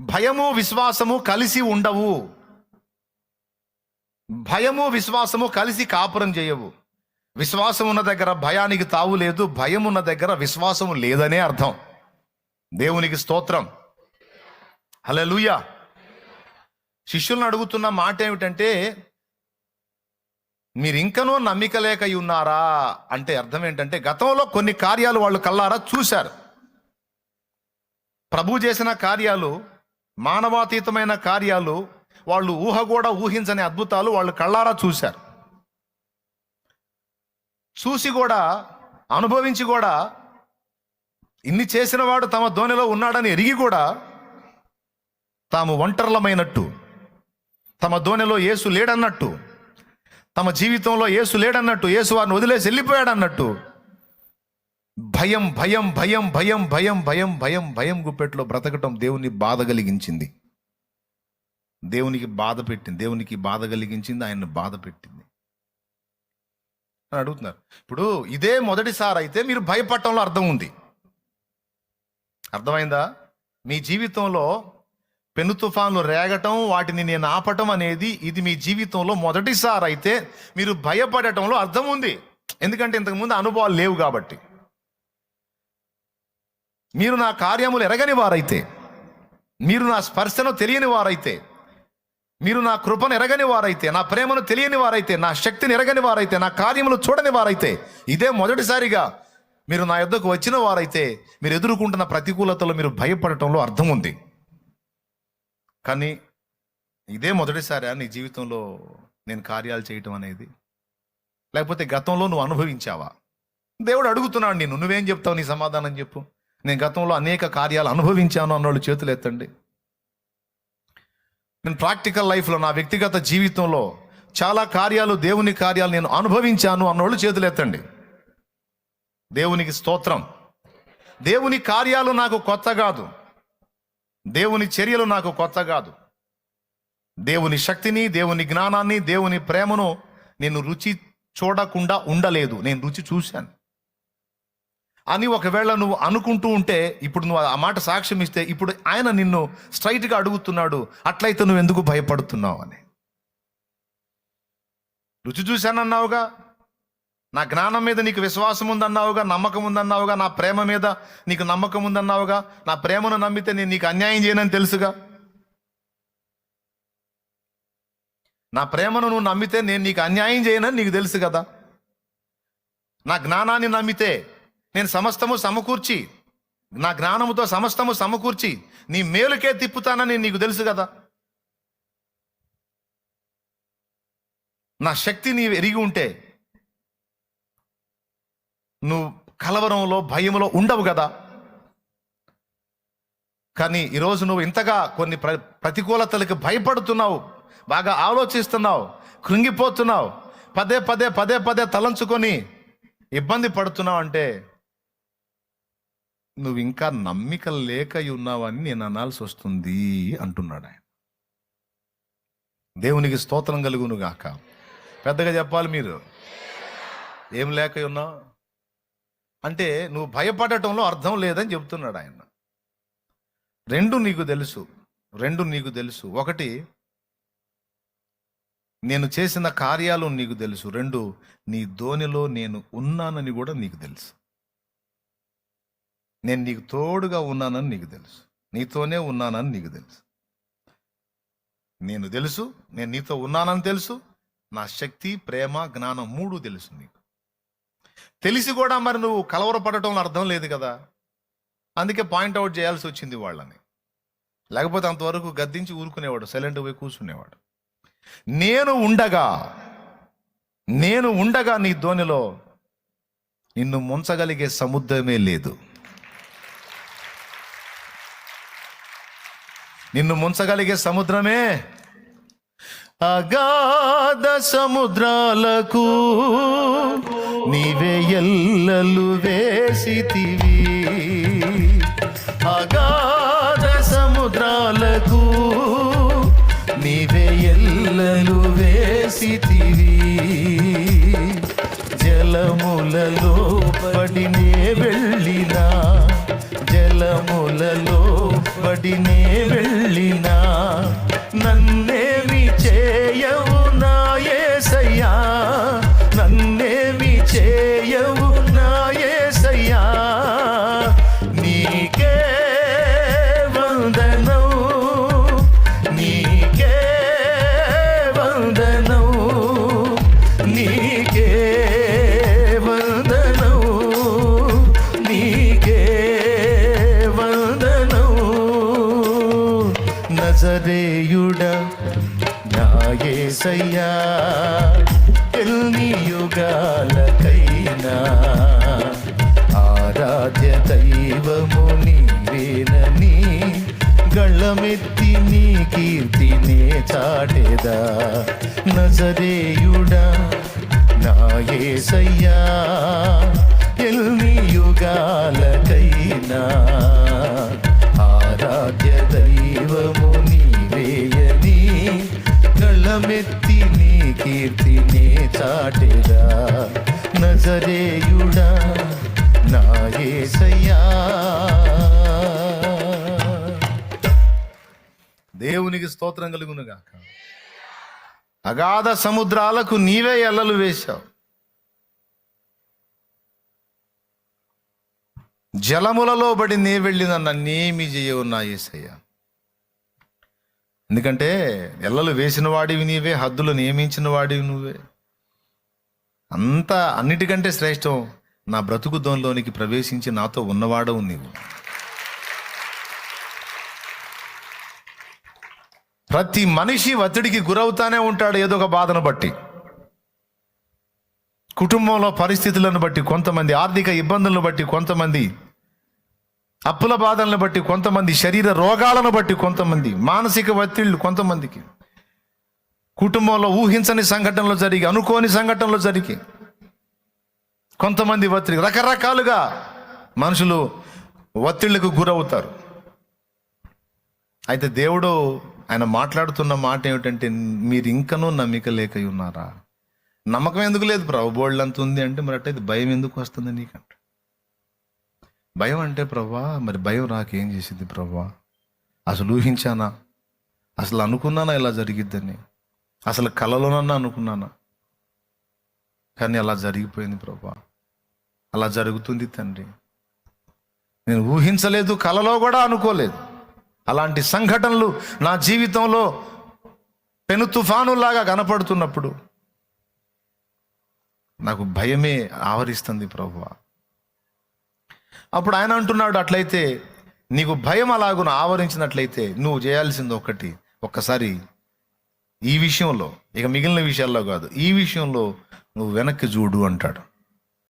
భయము విశ్వాసము కలిసి ఉండవు. భయము విశ్వాసము కలిసి కాపురం చేయవు. విశ్వాసం ఉన్న దగ్గర భయానికి తావు లేదు భయం ఉన్న దగ్గర విశ్వాసము లేదనే అర్థం. దేవునికి స్తోత్రం. లూయ శిష్యులను అడుగుతున్న మాట ఏమిటంటే మీరు ఇంకనూ నమ్మిక లేక ఉన్నారా? అంటే అర్థం ఏంటంటే గతంలో కొన్ని కార్యాలు వాళ్ళు కల్లారా చూశారు. ప్రభు చేసిన కార్యాలు మానవాతీతమైన కార్యాలు వాళ్ళు ఊహ కూడా ఊహించని అద్భుతాలు వాళ్ళు కళ్ళారా చూశారు. చూసి కూడా అనుభవించి కూడా ఇన్ని చేసిన వాడు తమ ధోనిలో ఉన్నాడని ఎరిగి కూడా తాము ఒంటర్లమైనట్టు తమ ధోనిలో యేసు లేడన్నట్టు తమ జీవితంలో యేసు లేడన్నట్టు యేసు వారిని వదిలేసి వెళ్ళిపోయాడన్నట్టు భయం భయం భయం భయం భయం భయం భయం భయం గుప్పెట్లో బ్రతకటం దేవుని బాధ కలిగించింది. దేవునికి బాధ పెట్టింది. దేవునికి బాధ కలిగించింది. ఆయన్ని బాధ పెట్టింది. అని అడుగుతున్నారు. ఇప్పుడు ఇదే మొదటిసారి అయితే మీరు భయపడటంలో అర్థం ఉంది. అర్థమైందా? మీ జీవితంలో పెను తుఫాన్లు రేగటం వాటిని నేను ఆపటం అనేది ఇది మీ జీవితంలో మొదటిసారి అయితే మీరు భయపడటంలో అర్థం ఉంది. ఎందుకంటే ఇంతకుముందు అనుభవాలు లేవు కాబట్టి. మీరు నా కార్యములు ఎరగని వారైతే మీరు నా స్పర్శను తెలియని వారైతే మీరు నా కృపను ఎరగని వారైతే నా ప్రేమను తెలియని వారైతే నా శక్తిని ఎరగని వారైతే నా కార్యములు చూడని వారైతే ఇదే మొదటిసారిగా మీరు నా యొద్దకు వచ్చిన వారైతే మీరు ఎదుర్కొంటున్న ప్రతికూలతలో మీరు భయపడటంలో అర్థం ఉంది. కానీ ఇదే మొదటిసారి నీ జీవితంలో నేను కార్యాలు చేయటం అనేది. లేకపోతే గతంలో నువ్వు అనుభవించావా? దేవుడు అడుగుతున్నాడు నేను నువ్వేం చెప్తావు? నీ సమాధానం చెప్పు. నేను గతంలో అనేక కార్యాలు అనుభవించాను అన్నోళ్ళు చేతులు ఎత్తండి. నేను ప్రాక్టికల్ లైఫ్లో నా వ్యక్తిగత జీవితంలో చాలా కార్యాలు దేవుని కార్యాలు నేను అనుభవించాను అన్నోళ్ళు చేతులు ఎత్తండి. దేవునికి స్తోత్రం. దేవుని కార్యాలు నాకు కొత్త కాదు. దేవుని చర్యలు నాకు కొత్త కాదు. దేవుని శక్తిని దేవుని జ్ఞానాన్ని దేవుని ప్రేమను నేను రుచి చూడకుండా ఉండలేదు. నేను రుచి చూశాను. అని ఒకవేళ నువ్వు అనుకుంటూ ఉంటే ఇప్పుడు నువ్వు ఆ మాట సాక్ష్యం ఇస్తే ఇప్పుడు ఆయన నిన్ను స్ట్రైట్గా అడుగుతున్నాడు అట్లయితే నువ్వు ఎందుకు భయపడుతున్నావు అని. రుచి చూశానన్నావుగా? నా జ్ఞానం మీద నీకు విశ్వాసం ఉందన్నావుగా? నమ్మకం ఉందన్నావుగా? నా ప్రేమ మీద నీకు నమ్మకం ఉందన్నావుగా? నా ప్రేమను నమ్మితే నేను నీకు అన్యాయం చేయనని తెలుసుగా? నా ప్రేమను నువ్వు నమ్మితే నేను నీకు అన్యాయం చేయనని నీకు తెలుసు కదా? నా జ్ఞానాన్ని నమ్మితే నేను సమస్తము సమకూర్చి నా జ్ఞానముతో సమస్తము సమకూర్చి నీ మేలుకే తిప్పుతానని నీకు తెలుసు కదా. నా శక్తి నీ ఎరిగి ఉంటే నువ్వు కలవరంలో భయంలో ఉండవు కదా. కానీ ఈరోజు నువ్వు ఇంతగా కొన్ని ప్ర ప్రతికూలతలకు భయపడుతున్నావు బాగా ఆలోచిస్తున్నావు కృంగిపోతున్నావు పదే పదే పదే పదే తలంచుకొని ఇబ్బంది పడుతున్నావు అంటే నువ్వు ఇంకా నమ్మిక లేక ఉన్నావని నేను అనాల్సి వస్తుంది అంటున్నాడు ఆయన. దేవునికి స్తోత్రం కలుగును గాక పెద్దగా చెప్పాలి మీరు. ఏం లేక ఉన్నావు? అంటే నువ్వు భయపడటంలో అర్థం లేదని చెప్తున్నాడు ఆయన. రెండు నీకు తెలుసు. రెండు నీకు తెలుసు. ఒకటి నేను చేసిన కార్యాలు నీకు తెలుసు. రెండు నీ ధోనిలో నేను ఉన్నానని కూడా నీకు తెలుసు. నేను నీకు తోడుగా ఉన్నానని నీకు తెలుసు. నీతోనే ఉన్నానని నీకు తెలుసు. నేను తెలుసు నేను నీతో ఉన్నానని తెలుసు. నా శక్తి ప్రేమ జ్ఞానం మూడు తెలుసు నీకు. తెలిసి కూడా మరి నువ్వు కలవరపడటం అర్థం లేదు కదా. అందుకే పాయింట్అవుట్ చేయాల్సి వచ్చింది వాళ్ళని. లేకపోతే అంతవరకు గద్దించి ఊరుకునేవాడు సైలెంట్ పోయి కూర్చునేవాడు. నేను ఉండగా నేను ఉండగా నీ ధోనిలో నిన్ను ముంచగలిగే సముద్రమే లేదు. నిన్ను ముంచగలిగే సముద్రమే. అగాధ సముద్రాలకు నీవే ఎల్లలు వేసితివి. అగాధ సముద్రాలకు నీవే ఎల్లలు వేసితివి. జలములలో పడినే వెళ్ళినా జలములలో పడినే వెళ్ళి యేసయ్యా ఎన్ని యుగాలకైనా. ఆరాధ్య దైవము నీవేనని గళ్ళమెత్తి నీ కీర్తినే చాటెదా. నజరేయుడా నాయే సయ్యా కీర్తినే నజరేయుడా నా దేవునికి స్తోత్రం కలుగునుగాక. అగాధ సముద్రాలకు నీవే ఎల్లలు వేశావు. జలములలో బడి నే వెళ్ళిన నన్నేమి చేయవు నా యేసయ్య ఎందుకంటే ఎల్లలు వేసిన వాడివి నీవే హద్దులు నియమించిన వాడివి నువ్వే. అంతా అన్నిటికంటే శ్రేష్టం నా బ్రతుకు దోన్లోనికి ప్రవేశించి నాతో ఉన్నవాడవు నీవు. ప్రతి మనిషి ఒత్తిడికి గురవుతానే ఉంటాడు ఏదో ఒక బాధను బట్టి. కుటుంబంలో పరిస్థితులను బట్టి కొంతమంది ఆర్థిక ఇబ్బందులను బట్టి కొంతమంది అప్పుల బాధలను బట్టి కొంతమంది శరీర రోగాలను బట్టి కొంతమంది మానసిక ఒత్తిళ్ళు కొంతమందికి. కుటుంబంలో ఊహించని సంఘటనలు జరిగి అనుకోని సంఘటనలు జరిగి కొంతమంది ఒత్తిడి రకరకాలుగా మనుషులు ఒత్తిళ్ళకు గురవుతారు. అయితే దేవుడు ఆయన మాట్లాడుతున్న మాట ఏమిటంటే మీరు ఇంకనూ నమ్మిక లేక ఉన్నారా? నమ్మకం ఎందుకు లేదు? ప్రభు బోల్డ్ అంత ఉంది అంటే మరి అట్టయితే భయం ఎందుకు వస్తుంది నీకంట? భయం అంటే ప్రభా మరి భయం రాకేం చేసింది ప్రభా? అసలు ఊహించానా? అసలు అనుకున్నానా ఇలా జరిగిద్దని? అసలు కలలోనన్నా అనుకున్నానా? కానీ అలా జరిగిపోయింది ప్రభా. అలా జరుగుతుంది తండ్రి. నేను ఊహించలేదు కలలో కూడా అనుకోలేదు. అలాంటి సంఘటనలు నా జీవితంలో పెను తుఫానులాగా కనపడుతున్నప్పుడు నాకు భయమే ఆవరిస్తుంది ప్రభు. అప్పుడు ఆయన అంటున్నాడు అట్లయితే నీకు భయం అలాగున ఆవరించినట్లయితే నువ్వు చేయాల్సింది ఒకటి ఒక్కసారి ఈ విషయంలో ఇక మిగిలిన విషయాల్లో కాదు ఈ విషయంలో నువ్వు వెనక్కి చూడు అంటాడు.